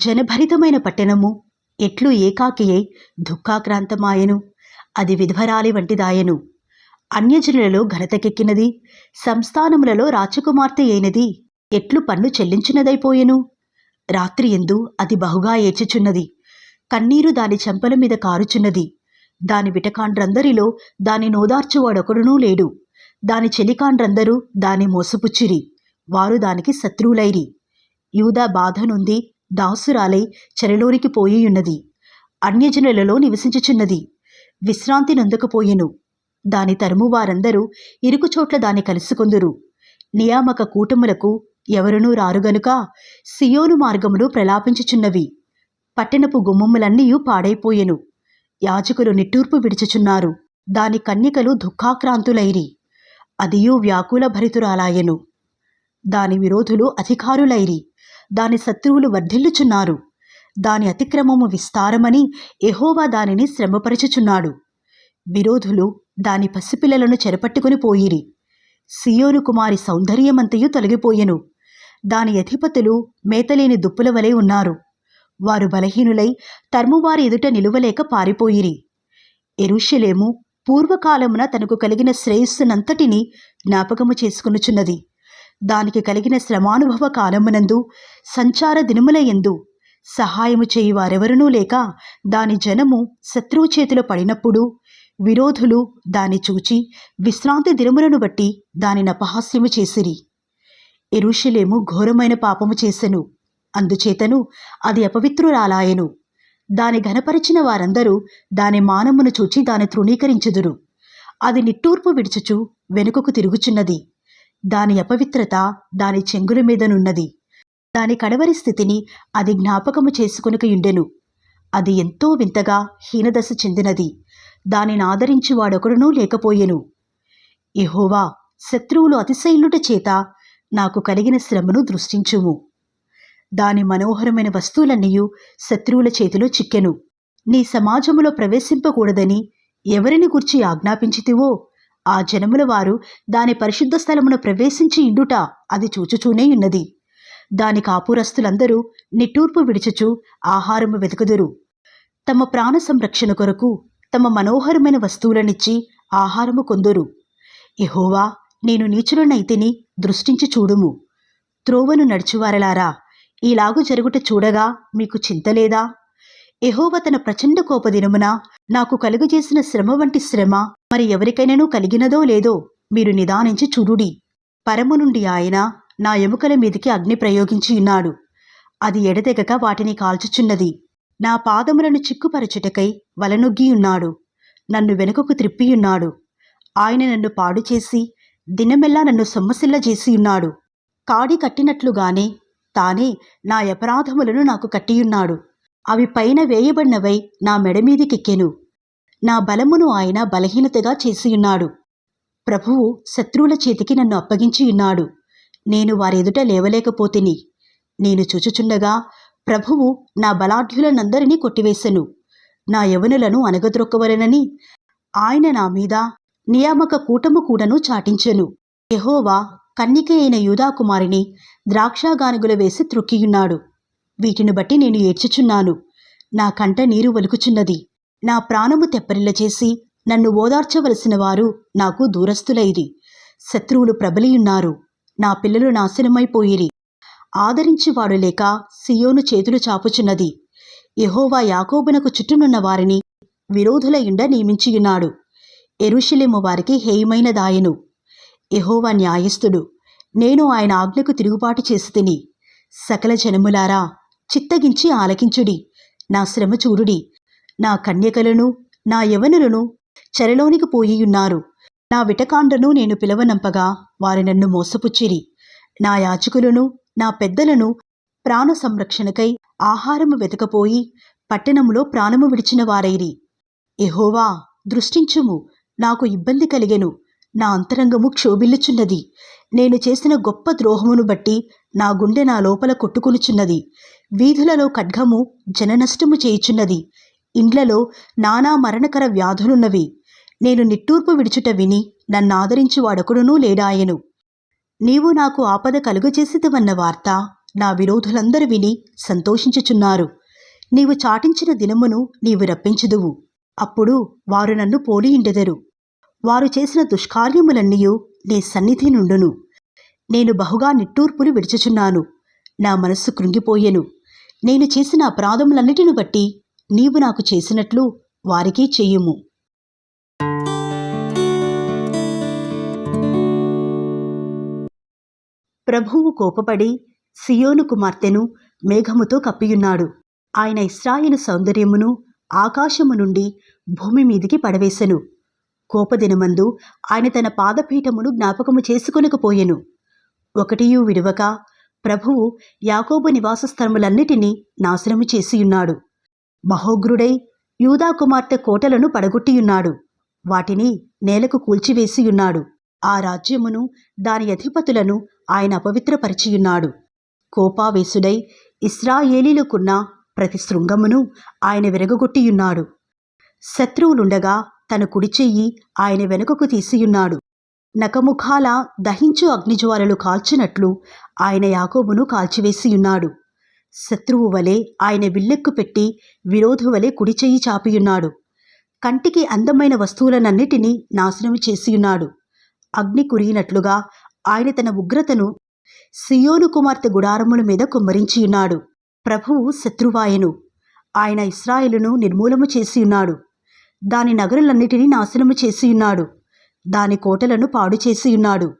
జనభరితమైన పట్టణము. ఎట్లు ఏకాకియై దుఃఖాక్రాంతమాయెను. అది విధ్వరాలి వంటిదాయెను. అన్యజనులలో ఘనతకెక్కినది. సంస్థానములలో రాచకుమార్తె అయినది. ఎట్లు పన్ను చెల్లించినదైపోయెను. రాత్రి ఎందు అది బహుగా ఏడ్చుచున్నది. కన్నీరు దాని చెంపల మీద కారుచున్నది. దాని విటకాండ్రందరిలో దాని నోదార్చువాడొకడునూ లేడు. దాని చెలికాండ్రందరూ దాని మోసపుచ్చిరి. వారు దానికి శత్రువులైరి. యూదా బాధ నుండి దాసురాలై చెరలోనికి పోయియున్నది. అన్యజనులలో నివసించుచున్నది. విశ్రాంతి నొందకపోయెను. దాని తరుము వారందరూ ఇరుకుచోట్ల దాన్ని కలుసుకొందురు. నియామక కూటములకు ఎవరునూ రారుగనుక సియోను మార్గములు ప్రలాపించుచున్నవి. పట్టణపు గుమ్మములన్నీ పాడైపోయెను. యాజకులు నిట్టూర్పు విడిచుచున్నారు. దాని కన్యకలు దుఃఖాక్రాంతులైరి. అదియు వ్యాకుల భరితురాలాయెను. దాని విరోధులు అధికారులైరి. దాని శత్రువులు వర్ధిల్లుచున్నారు. దాని అతిక్రమము విస్తారమని ఎహోవా దానిని శ్రమపరచుచున్నాడు. విరోధులు దాని పసిపిల్లలను చెరపట్టుకుని పోయిరి. సియోను కుమారి సౌందర్యమంతయు తొలగిపోయెను. దాని అధిపతులు మేతలేని దుప్పుల వలె ఉన్నారు. వారు బలహీనులై తర్మువారి ఎదుట నిలువలేక పారిపోయిరి. ఎరుషలేము పూర్వకాలమున తనకు కలిగిన శ్రేయస్సునంతటిని జ్ఞాపకము చేసుకునుచున్నది. దానికి కలిగిన శ్రమానుభవ కాలమునందు సంచార దినములయందు సహాయము చేయి వారెవరనూ లేక దాని జనము శత్రువు చేతిలో పడినప్పుడు విరోధులు దాన్ని చూచి విశ్రాంతి దినములను బట్టి దానిని అపహాస్యము చేసిరి. ఎరుషులేము ఘోరమైన పాపము చేసెను. అందుచేతను అది అపవిత్రురాలాయెను. దాని ఘనపరిచిన వారందరూ దాని మానమును చూచి దాని తృణీకరించుదురు. అది నిట్టూర్పు విడుచుచు వెనుకకు తిరుగుచున్నది. దాని అపవిత్రత దాని చెంగుల మీదనున్నది దాని కడవరి స్థితిని అది జ్ఞాపకము చేసుకొనుకయుండెను అది ఎంతో వింతగా హీనదశ చెందినది. దానిని ఆదరించి వాడొకడునూ లేకపోయెను. ఎహోవా శత్రువులు అతిశైలుట చేత నాకు కలిగిన శ్రమను దృష్టించుము. దాని మనోహరమైన వస్తువులన్నీయు శత్రువుల చేతిలో చిక్కెను. నీ సమాజములో ప్రవేశింపకూడదని ఎవరిని గుర్చి ఆజ్ఞాపించితివో? ఆ జనముల వారు దాని పరిశుద్ధ స్థలమున ప్రవేశించి ఇండుట అది చూచుచూనే ఉన్నది. దాని కాపురస్తులందరూ నిట్టూర్పు విడిచుచు ఆహారము వెతుకుదురు. తమ ప్రాణ సంరక్షణ కొరకు తమ మనోహరమైన వస్తువులనిచ్చి ఆహారము కొందురు. ఎహోవా నేను నీచులనైతిని దృష్టించి చూడుము. త్రోవను నడుచువారలారా ఈలాగు జరుగుట చూడగా మీకు చింతలేదా ఎహోవ తన ప్రచండ కోపదినమున నాకు కలుగజేసిన శ్రమ వంటి శ్రమ మరి ఎవరికైనానూ కలిగినదో లేదో మీరు నిదానించి చూడుడి. పరము నుండి ఆయన నా ఎముకల మీదికి అగ్ని ప్రయోగించి ఉన్నాడు. అది ఎడతెగక వాటిని కాల్చుచున్నది. నా పాదములను చిక్కుపరచుటకై వలనొగ్గియున్నాడు నన్ను వెనుకకు త్రిప్పియున్నాడు ఆయన నన్ను పాడు చేసి దినమెల్లా నన్ను సొమ్మసిల్ల చేసియున్నాడు కాడి కట్టినట్లుగానే తానే నా అపరాధములను నాకు కట్టియున్నాడు. అవి పైన వేయబడినవై నా మెడమీదికెక్కెను నా బలమును ఆయన బలహీనతగా చేసియున్నాడు. ప్రభువు శత్రువుల చేతికి నన్ను అప్పగించియున్నాడు నేను వారెదుట లేవలేకపోతిని. నేను చూచుచుండగా ప్రభువు నా బలాఢ్యులనందరినీ కొట్టివేశెను నా యవనులను అనగద్రొక్కవలెనని ఆయన నా మీద నియామక కూటము కూడను చాటించెను. యహోవా కన్నిక అయిన యూదాకుమారిని ద్రాక్షాగానుగుల వేసి త్రుక్కియున్నాడు. వీటిని బట్టి నేను ఏడ్చుచున్నాను. నా కంట నీరు వలుకుచున్నది. నా ప్రాణము తెప్పరిల్ల చేసి నన్ను ఓదార్చవలసిన వారు నాకు దూరస్తులైరి శత్రువులు ప్రబలియున్నారు. నా పిల్లలు నాశనమైపోయిరి. ఆదరించువాడు లేక సియోను చేతులు చాపుచున్నది. యహోవా యాకోబునకు చుట్టూనున్న వారిని విరోధుల ఇండ నియమించియున్నాడు. ఎరుషలేము వారికి హేయమైన దాయను యహోవా న్యాయస్థుడు. నేను ఆయన ఆజ్ఞకు తిరుగుబాటు చేసి తిని. సకల జనములారా చిత్తగించి ఆలకించుడి. నా శ్రమ చూడుడి. నా కన్యకలను నా యవనులను చెరలోనికి పోయియున్నారు. నా విటకాండను నేను పిలవనంపగా వారి నన్ను మోసపుచ్చిరి. నా యాచకులను నా పెద్దలను ప్రాణ సంరక్షణకై ఆహారము వెతకపోయి పట్టణములో ప్రాణము విడిచిన వారైరి. ఎహోవా దృష్టించుము. నాకు ఇబ్బంది కలిగెను. నా అంతరంగము క్షోభిల్లుచున్నది. నేను చేసిన గొప్ప ద్రోహమును బట్టి నా గుండె నా లోపల కొట్టుకొనుచున్నది. వీధులలో ఖడ్గము జననష్టము చేయుచున్నది. ఇండ్లలో నానా మరణకర వ్యాధులున్నవి. నేను నిట్టూర్పు విడుచుట విని నన్నాదరించి వాడొకడునూ లేడాయెను. నీవు నాకు ఆపద కలుగజేసిదవన్న వార్త నా విరోధులందరూ విని సంతోషించుచున్నారు. నీవు చాటించిన దినమును నీవు రప్పించుదువు. అప్పుడు వారు నన్ను పోలియుండెదరు. వారు చేసిన దుష్కార్యములన్నీయు నీ సన్నిధి నుండును. నేను బహుగా నిట్టూర్పులు విడుచుచున్నాను. నా మనస్సు కృంగిపోయెను. నేను చేసిన అపరాధములన్నిటిని బట్టి నీవు నాకు చేసినట్లు వారికీ చెయ్యుము ప్రభువు కోపపడి సియోను కుమార్తెను మేఘముతో కప్పియున్నాడు. ఆయన ఇస్రాయిలు సౌందర్యమును ఆకాశము నుండి భూమి మీదికి పడవేశెను కోపదినమందు ఆయన తన పాదపీఠమును జ్ఞాపకము చేసుకొనకపోయెను. ఒకటియు విడువక ప్రభువు యాకోబు నివాస స్థలములన్నిటినీ నాశనము చేసియున్నాడు. మహోగ్రుడై యూదా కుమార్తె కోటలను పడగొట్టియున్నాడు. వాటిని నేలకు కూల్చివేసియున్నాడు. ఆ రాజ్యమును దాని అధిపతులను ఆయన అపవిత్రపరిచియున్నాడు. కోపావేశుడై ఇస్రాయేలీలకున్న ప్రతి శృంగమును ఆయన విరగగొట్టియున్నాడు. శత్రువులుండగా తన కుడిచెయ్యి ఆయన వెనుకకు తీసియున్నాడు. నకముఖాల దహించు అగ్నిజ్వాలలు కాల్చినట్లు ఆయన యాకోబును కాల్చివేసియున్నాడు. శత్రువు వలె ఆయన విల్లెక్కు పెట్టి విరోధు వలె కుడి చెయ్యి చాపియున్నాడు. కంటికి అందమైన వస్తువులనన్నిటినీ నాశనం చేసియున్నాడు. అగ్ని కురిగినట్లుగా ఆయన తన ఉగ్రతను సియోను కుమార్తె గుడారముల మీద కుమ్మరించియున్నాడు. ప్రభువు శత్రువాయను. ఆయన ఇస్రాయిలును నిర్మూలము చేసియున్నాడు. దాని నగరులన్నిటినీ నాశనము చేసియున్నాడు. దాని కోటలను పాడు చేసియున్నాడు.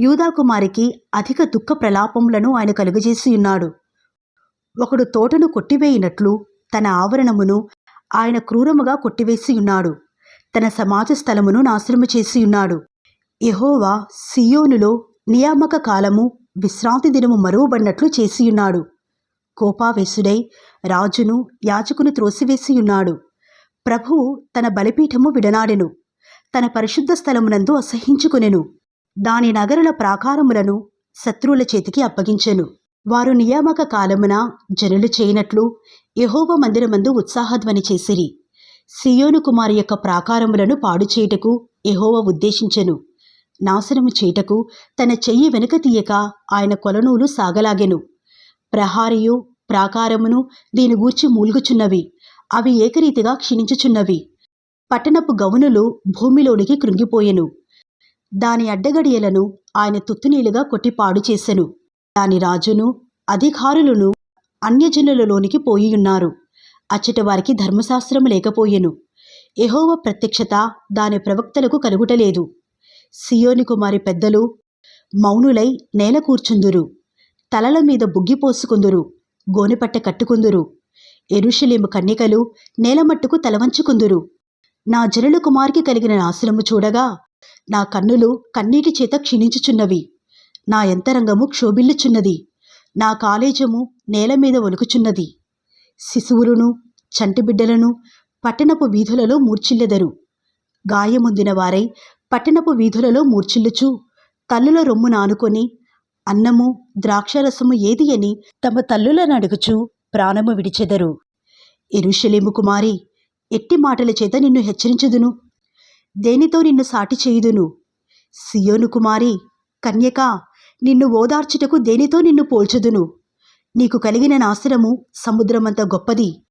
యూదాకుమారికి అధిక దుఃఖ ప్రలాపములను ఆయన కలుగజేసియున్నాడు. ఒకడు తోటను కొట్టివేయినట్లు తన ఆవరణమును ఆయన క్రూరముగా కొట్టివేసియున్నాడు. తన సమాజ స్థలమును నాశనము చేసియున్నాడు. యహోవా సియోనులో నియామక కాలము విశ్రాంతి దినము మరువబడినట్లు చేసియున్నాడు. కోపావేశుడై రాజును యాజకును త్రోసివేసియున్నాడు. ప్రభువు తన బలిపీఠము విడనాడెను. తన పరిశుద్ధ స్థలమునందు అసహించుకొనెను దాని నగరుల ప్రాకారములను శత్రువుల చేతికి అప్పగించెను. వారు నియామక కాలమున జనులు చేయనట్లు యహోవ మందిరమందు ఉత్సాహధ్వని చేసిరి. సియోను కుమారి యొక్క ప్రాకారములను పాడు చేయుటకు యహోవ ఉద్దేశించెను. నాశనము చేయుటకు తన చెయ్యి వెనుక తీయక ఆయన కొలనూలు సాగలాగెను. ప్రహారియు ప్రాకారమును దీని గూర్చి మూల్గుచున్నవి. అవి ఏకరీతిగా క్షీణించుచున్నవి. పట్టణపు గౌనులు భూమిలోనికి కృంగిపోయెను. దాని అడ్డగడియలను ఆయన తుత్తునీలుగా కొట్టి పాడు చేసెను. దాని రాజును అధికారులను అన్యజనులలోనికి పోయియున్నారు. అచ్చట వారికి ధర్మశాస్త్రం లేకపోయెను. ఎహోవ ప్రత్యక్షత దాని ప్రవక్తలకు కలుగుటలేదు. సియోని కుమారి పెద్దలు మౌనులై నేల కూర్చుందురు. తలల మీద బుగ్గిపోసుకుందురు గోనెపట్ట కట్టుకుందురు. ఎరుషలేము కన్యకలు నేలమట్టుకు తలవంచుకుందురు. నా జనుల కుమార్కి కలిగిన నాశనము చూడగా నా కన్నులు కన్నీటి చేత క్షీణించుచున్నవి. నా యంతరంగము క్షోభిల్లుచున్నది. నా కాలేజము నేల మీద ఒలుకుచున్నది శిశువులను చంటిబిడ్డలను పట్టణపు వీధులలో మూర్చిల్లెదరు గాయముందిన వారై పట్టణపు వీధులలో మూర్చిల్లుచు తల్లుల రొమ్ము నానుకొని అన్నము ద్రాక్షరసము ఏది అని తమ తల్లులను అడుగుచు ప్రాణము విడిచెదరు. ఎరుషలేము కుమారి ఎట్టి మాటల చేత నిన్ను హెచ్చరించుదును? దేనితో నిన్ను సాటి చేయుదును? సియోను కుమారి కన్యక నిన్ను ఓదార్చుటకు దేనితో నిన్ను పోల్చుదును? నీకు కలిగిన నాశనము సముద్రమంత గొప్పది.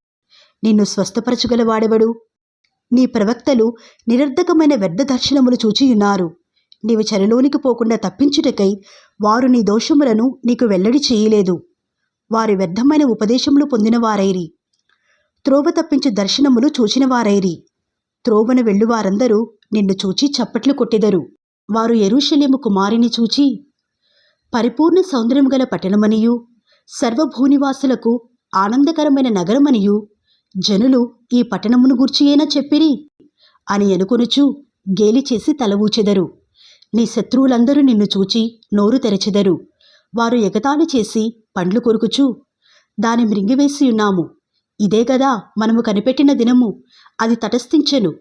నిన్ను స్వస్థపరచుగలవాడెవడు? నీ ప్రవక్తలు నిరర్ధకమైన వ్యర్థ దర్శనములు చూచియున్నారు. నీవు చెరలోనికి పోకుండా తప్పించుటకై వారు నీ దోషములను నీకు వెల్లడి చేయలేదు. వారి వ్యర్థమైన ఉపదేశములు పొందినవారైరి. త్రోవ తప్పించి దర్శనములు చూచినవారైరి. త్రోవను వెళ్ళువారందరూ నిన్ను చూచి చప్పట్లు కొట్టెదరు. వారు ఎరుషలేము కుమారిని చూచి పరిపూర్ణ సౌందర్యం గల పట్టణమనియు సర్వభూనివాసులకు ఆనందకరమైన నగరమనియు జనులు ఈ పట్టణమును గూర్చియేనా చెప్పిరి? అని అనుకొనుచు గేలి చేసి తల ఊచెదరు నీ శత్రువులందరూ నిన్ను చూచి నోరు తెరచెదరు. వారు ఎగతాళి చేసి పండ్లు కొరుకుచు. దాని మృంగివేసి ఉన్నాము. ఇదే గదా మనము కనిపెట్టిన దినము. అది తటస్థించెను.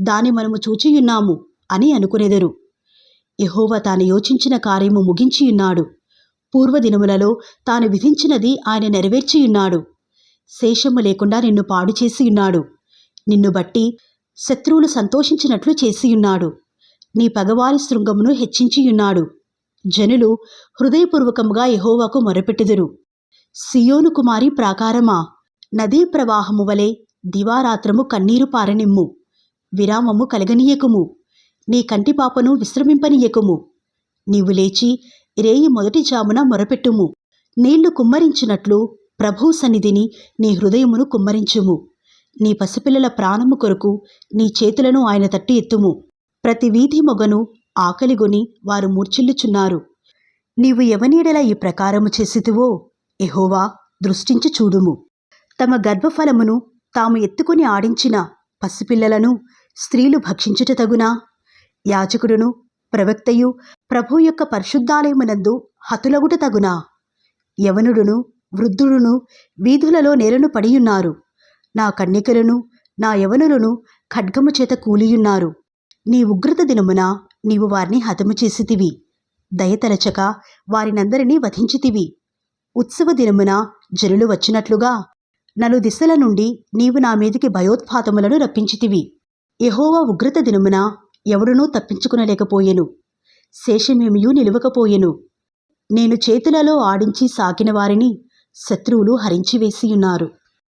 దాని మనము చూచియున్నాము అని అనుకునేదరు. యహోవ తాను యోచించిన కార్యము ముగించియున్నాడు పూర్వదినములలో తాను విధించినది ఆయన నెరవేర్చియున్నాడు శేషము లేకుండా నిన్ను పాడు చేసియున్నాడు నిన్ను బట్టి శత్రువులు సంతోషించినట్లు చేసియున్నాడు నీ పగవారి శృంగమును హెచ్చించియున్నాడు జనులు హృదయపూర్వకముగా యహోవాకు మొరపెట్టుదురు. సియోను కుమారి ప్రాకారమా? నదీ ప్రవాహము వలె దివారాత్రము కన్నీరు పారనిమ్ము. విరామము కలగనీయకుము. నీ కంటి పాపను విశ్రమింపనీయకుము. నీవు లేచి రేయి మొదటి జామున మొరపెట్టుము. నీళ్ళు కుమ్మరించినట్లు ప్రభు సన్నిధిని నీ హృదయమును కుమ్మరించుము. నీ పసిపిల్లల ప్రాణము కొరకు నీ చేతులను ఆయన తట్టి ఎత్తుము. ప్రతి వీధి మొగను ఆకలిగొని వారు మూర్ఛిల్లుచున్నారు. నీవు ఎవనీడల ఈ ప్రకారము చేసితివో? ఎహోవా దృష్టించి చూడుము తమ గర్భఫలమును తాము ఎత్తుకుని ఆడించిన పసిపిల్లలను స్త్రీలు భక్షించుట తగునా? యాచకుడును ప్రవక్తయు ప్రభు యొక్క పరిశుద్ధాలయమునందు హతులగుట తగునా? యవనుడును వృద్ధుడును వీధులలో నేలను పడియున్నారు. నా కన్యకలను నా యవనులను ఖడ్గము చేత కూలియున్నారు. నీ ఉగ్రత దినమున నీవు వారిని హతము చేసితివి. దయతలచక వారినందరినీ వధించితివి. ఉత్సవ దినమున జనులు వచ్చినట్లుగా నలు దిశల నుండి నీవు నా మీదికి భయోత్పాతములను రప్పించితివి. యహోవా ఉగ్రత దినమున ఎవడునూ తప్పించుకునలేకపోయెను. శేషమేమియూ నిలువకపోయెను. నేను చేతులలో ఆడించి సాకిన వారిని శత్రువులు హరించివేసియున్నారు.